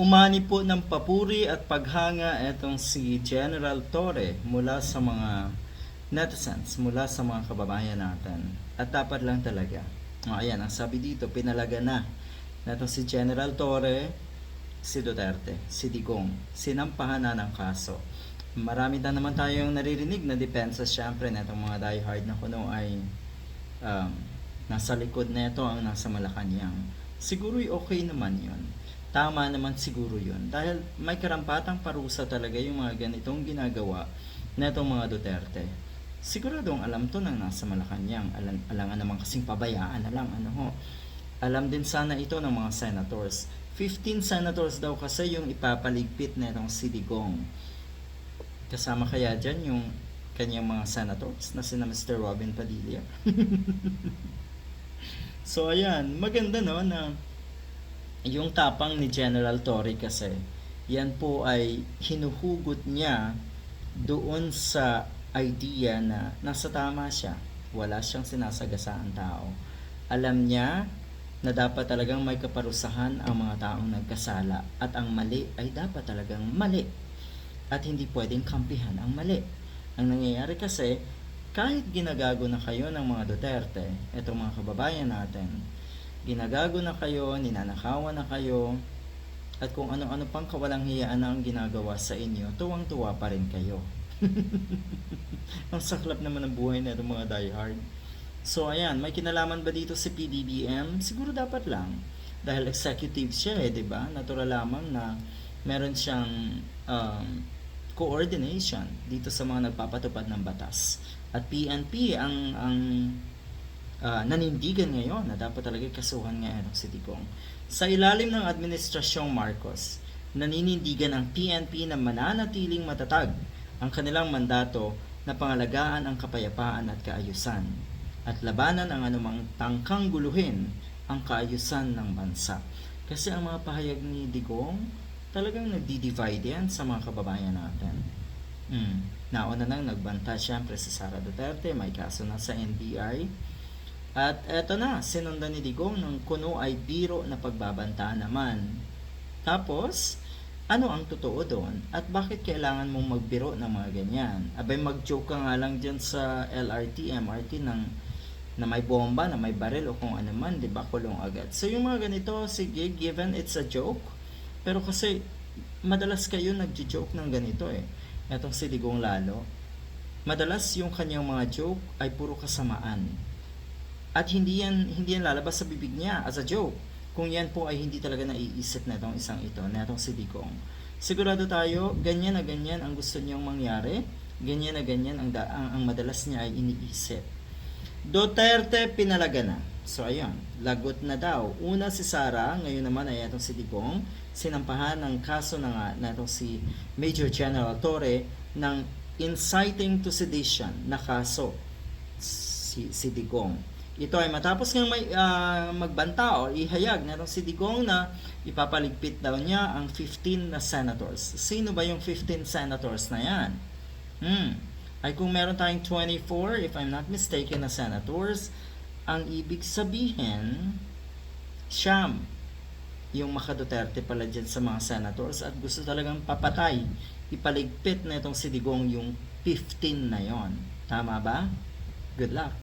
Umani po ng papuri at paghanga itong si General Torre mula sa mga netizens, mula sa mga kababayan natin. At dapat lang talaga. O, ayan, ang sabi dito, pinalaga na na si General Torre, si Duterte, si Digong, sinampahan na ng kaso. Marami na naman tayong naririnig na depensa syempre na itong mga diehard na kuno ay um, nasa likod na ito ang nasa Malacanang. Siguro'y okay naman yon. Tama naman siguro yon Dahil may karampatang parusa talaga yung mga ganitong ginagawa na itong mga Duterte. Siguradong alam to ng nasa Malacanang. Alam, alangan naman kasing pabayaan na lang. Ano ho. Alam din sana ito ng mga senators. 15 senators daw kasi yung ipapaligpit na itong si Digong. Kasama kaya dyan yung kanyang mga senators na sina Mr. Robin Padilla. so ayan, maganda no na yung tapang ni General Torre kasi yan po ay hinuhugot niya doon sa idea na nasa tama siya. Wala siyang sinasagasaan tao. Alam niya na dapat talagang may kaparusahan ang mga taong nagkasala at ang mali ay dapat talagang mali at hindi pwedeng kampihan ang mali. Ang nangyayari kasi, kahit ginagago na kayo ng mga Duterte, etong mga kababayan natin, ginagago na kayo, ninanakawan na kayo, at kung ano-ano pang kawalang hiyaan ang ginagawa sa inyo, tuwang-tuwa pa rin kayo. ang saklap naman ng buhay na itong mga diehard. So ayan, may kinalaman ba dito si PDBM? Siguro dapat lang. Dahil executive siya eh, di ba? Natural lamang na meron siyang um, coordination dito sa mga nagpapatupad ng batas. At PNP ang ang ah, nanindigan ngayon na dapat talaga kasuhan nga itong si Digong. Sa ilalim ng Administrasyong Marcos, naninindigan ang PNP na mananatiling matatag ang kanilang mandato na pangalagaan ang kapayapaan at kaayusan at labanan ang anumang tangkang guluhin ang kaayusan ng bansa. Kasi ang mga pahayag ni Digong, talagang nagdi-divide yan sa mga kababayan natin. Mm. Nauna nang nagbanta siyempre si Sara Duterte, may kaso na sa NBI. At eto na, sinundan ni Digong ng kuno ay biro na pagbabanta naman. Tapos, ano ang totoo doon? At bakit kailangan mong magbiro ng mga ganyan? Abay mag-joke ka nga lang dyan sa LRT, MRT ng na may bomba, na may baril o kung ano man, di ba, kulong agad. So yung mga ganito, sige, given it's a joke, pero kasi madalas kayo nagjo-joke ng ganito eh. Etong si Digong lalo, madalas yung kanyang mga joke ay puro kasamaan. At hindi yan, hindi yan lalabas sa bibig niya as a joke. Kung yan po ay hindi talaga naiisip na itong isang ito, na itong si Digong. Sigurado tayo, ganyan na ganyan ang gusto niyang mangyari, ganyan na ganyan ang, da- ang, ang madalas niya ay iniisip. Duterte pinalaga na. So ayun, lagot na daw. Una si Sara, ngayon naman ay itong si Digong, sinampahan ng kaso na nga na itong si Major General Torre ng inciting to sedition na kaso si, si Digong. Ito ay matapos ngang may, ah, magbanta o ihayag na si Digong na ipapaligpit daw niya ang 15 na senators. Sino ba yung 15 senators na yan? Hmm. Ay kung meron tayong 24, if I'm not mistaken, na senators, ang ibig sabihin, siyam yung makaduterte pala dyan sa mga senators at gusto talagang papatay, ipaligpit na itong si Digong yung 15 na yon. Tama ba? Good luck.